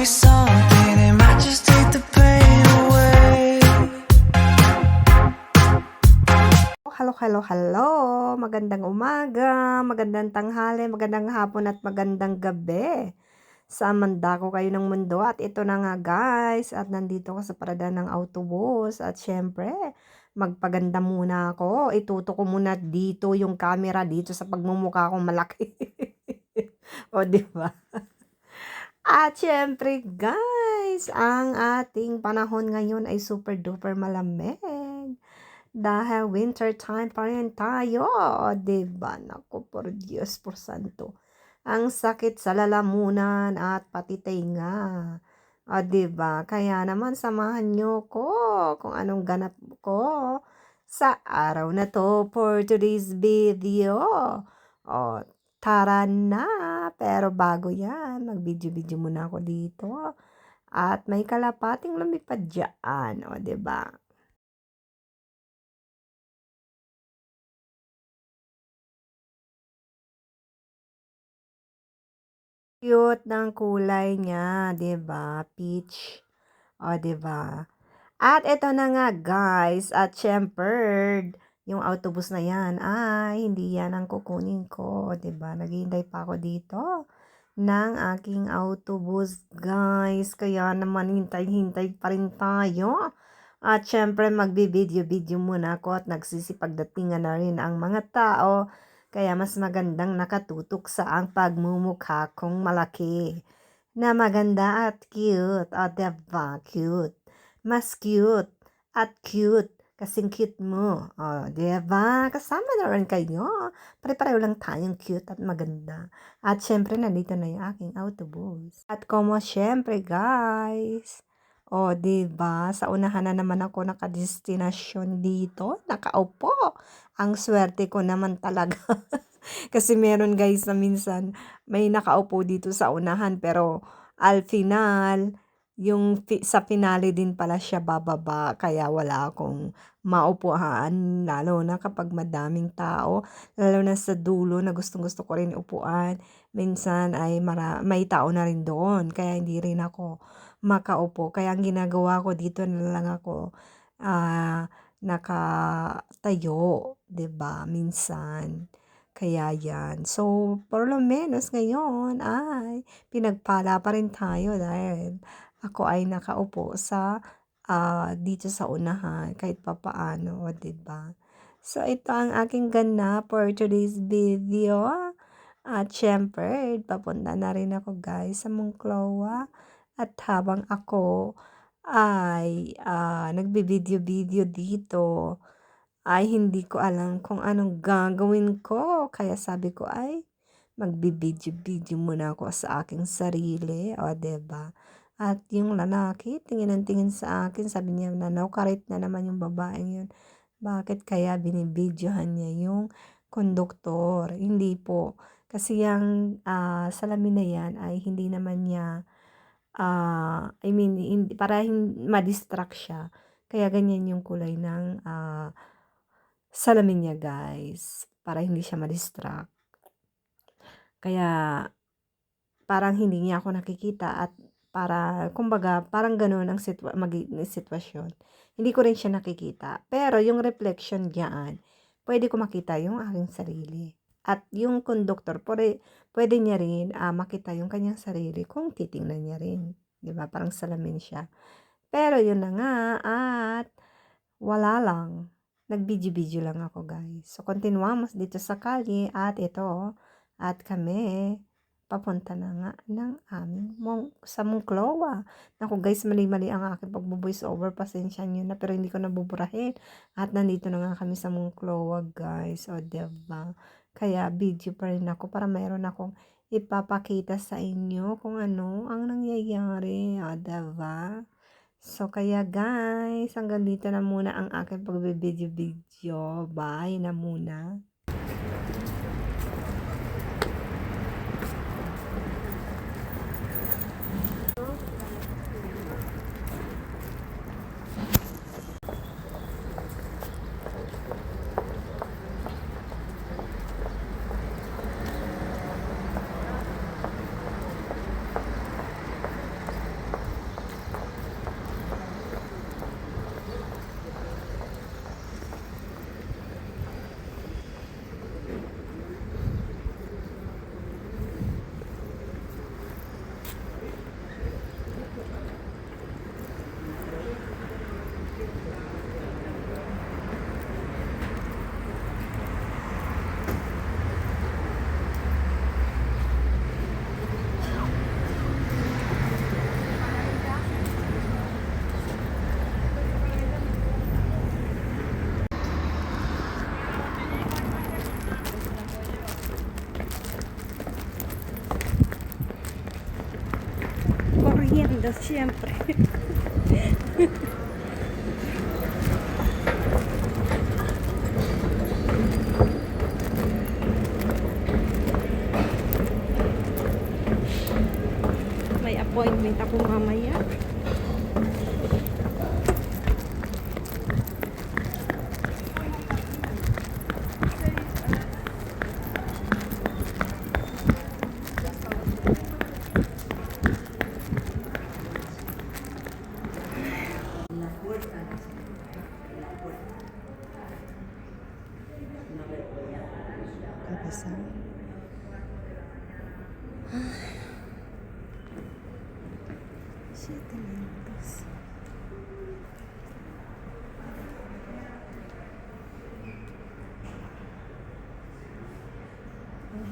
me something, it just take the pain away. Hello, hello, hello. Magandang umaga, magandang tanghali, magandang hapon at magandang gabi. Sa manda ko kayo ng mundo at ito na nga guys at nandito ko sa parada ng autobus at syempre magpaganda muna ako. Ituto ko muna dito yung camera dito sa pagmumukha kong malaki. o di ba? At syempre guys, ang ating panahon ngayon ay super duper malamig. Dahil winter time pa rin tayo. Diba? Naku, por Diyos, por santo. Ang sakit sa lalamunan at pati tenga. O, diba? Kaya naman samahan nyo ko kung anong ganap ko sa araw na to for today's video. O, tara na. Pero bago yan, mag-video-video muna ako dito. At may kalapating lumipad dyan. O, diba? Cute ng kulay niya, 'di ba? Peach. O, 'di ba? At ito na nga, guys, at syempre, yung autobus na 'yan ay hindi 'yan ang kukunin ko, 'di ba? Naghihintay pa ako dito ng aking autobus, guys. Kaya naman hintay-hintay pa rin tayo. At syempre, magbi-video-video muna ako at nagsisipagdatingan na rin ang mga tao kaya mas magandang nakatutok sa ang pagmumukha kong malaki. Na maganda at cute. O, diba? Cute. Mas cute. At cute. Kasing cute mo. O, diba? Kasama na rin kayo. Pare-pareho lang tayong cute at maganda. At syempre, nandito na yung aking autobus. At como syempre, guys. O, diba? Sa unahan na naman ako nakadestinasyon dito. Nakaupo. Ang swerte ko naman talaga. Kasi meron guys na minsan may nakaupo dito sa unahan pero al final yung fi- sa finale din pala siya bababa kaya wala akong maupuan lalo na kapag madaming tao lalo na sa dulo na gustong gusto ko rin upuan minsan ay mara- may tao na rin doon kaya hindi rin ako makaupo kaya ang ginagawa ko dito na lang ako ah nakatayo, 'di ba, minsan. Kaya 'yan. So, por lo menos ngayon ay pinagpala pa rin tayo dahil ako ay nakaupo sa ah, dito sa unahan kahit papaano, 'di ba? So, ito ang aking ganap for today's video. At syempre, papunta na rin ako guys sa Monclova. At habang ako ay ah, nagbi-video-video dito, ay hindi ko alam kung anong gagawin ko. Kaya sabi ko ay magbi-video-video muna ako sa aking sarili. O, ba? At yung lalaki, tingin ng tingin sa akin, sabi niya na naukarit na naman yung babaeng yun. Bakit kaya binibidyohan niya yung konduktor? Hindi po. Kasi yung ah, salamin na yan ay hindi naman niya ah, I mean, hindi, para hindi ma-distract siya. Kaya ganyan yung kulay ng ah, salamin niya, guys. Para hindi siya ma-distract. Kaya parang hindi niya ako nakikita at para, kumbaga, parang ganun ang sitwa- magiging sitwasyon. Hindi ko rin siya nakikita. Pero yung reflection diyan, pwede ko makita yung aking sarili. At yung conductor, pwede, pwede niya rin uh, makita yung kanyang sarili kung titingnan niya rin. ba? Parang salamin siya. Pero yun na nga at wala lang. Nag-video-video lang ako guys. So, continuamos dito sa kali at ito at kami papunta na nga ng aming mong, sa Moncloa. Naku guys, mali-mali ang aking pagbo-voice over. Pasensya nyo na pero hindi ko nabuburahin. At nandito na nga kami sa Moncloa guys. O diba? Kaya video pa rin ako para mayroon akong ipapakita sa inyo kung ano ang nangyayari. O diba? So kaya guys, hanggang dito na muna ang aking pagbe-video-video. Bye na muna. Daw, siyempre. May appointment ako mamaya.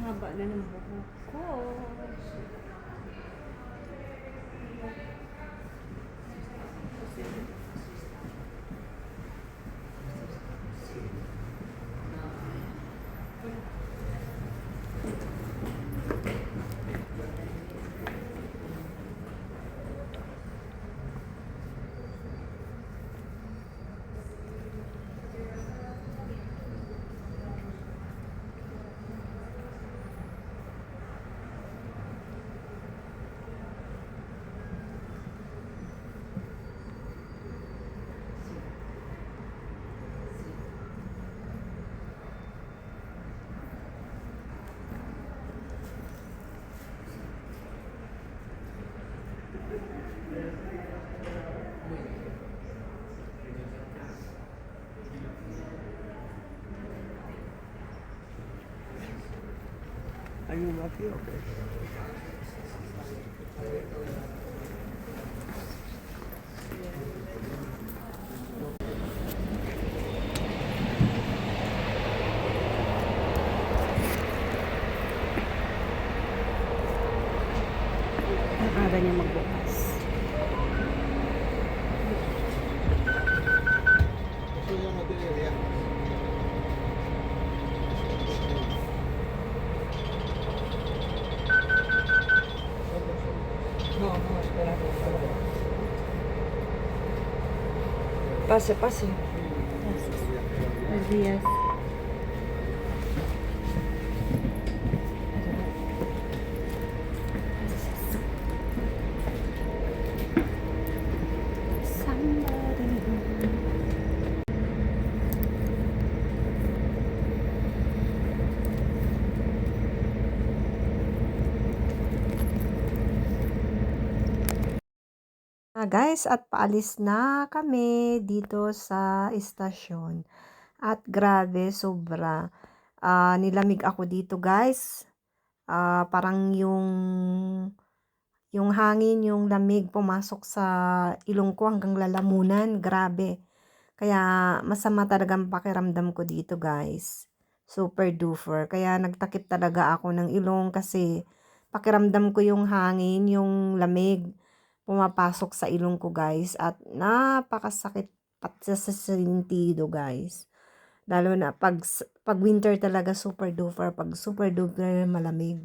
Haba na ng buhok ko. Are you or bad? Ang aga niya magbukas. Pase, pase. Buenos días. Ah, guys, at paalis na kami dito sa istasyon. At grabe, sobra. Ah, nilamig ako dito, guys. Ah, parang yung yung hangin, yung lamig pumasok sa ilong ko hanggang lalamunan. Grabe. Kaya masama talagang pakiramdam ko dito, guys. Super duper. Kaya nagtakip talaga ako ng ilong kasi pakiramdam ko yung hangin, yung lamig pumapasok sa ilong ko guys at napakasakit pati sa sentido guys. Lalo na pag, pag winter talaga super duper, pag super duper malamig.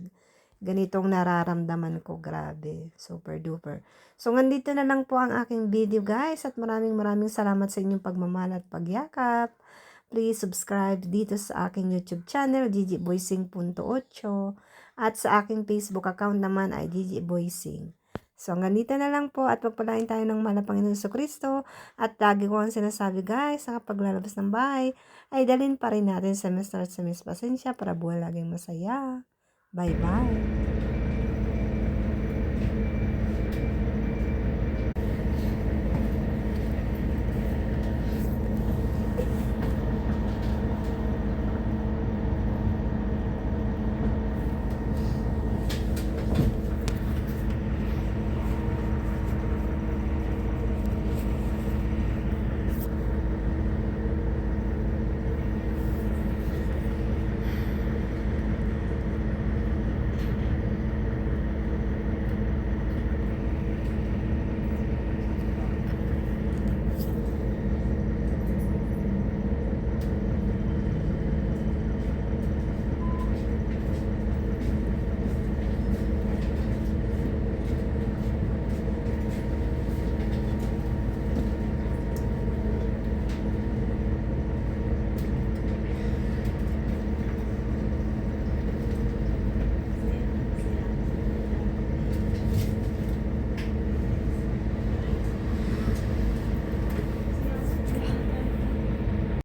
Ganitong nararamdaman ko, grabe. Super duper. So, nandito na lang po ang aking video guys at maraming maraming salamat sa inyong pagmamahal at pagyakap. Please subscribe dito sa aking YouTube channel, Gigi Boysing at sa aking Facebook account naman ay Gigi Boysing. So, hanggang dito na lang po at pagpalain tayo ng mahal na Panginoon sa Kristo. At lagi ko ang sinasabi guys, sa paglalabas ng bahay, ay dalhin pa rin natin sa Mr. at sa Miss Pasensya para buhay laging masaya. Bye-bye!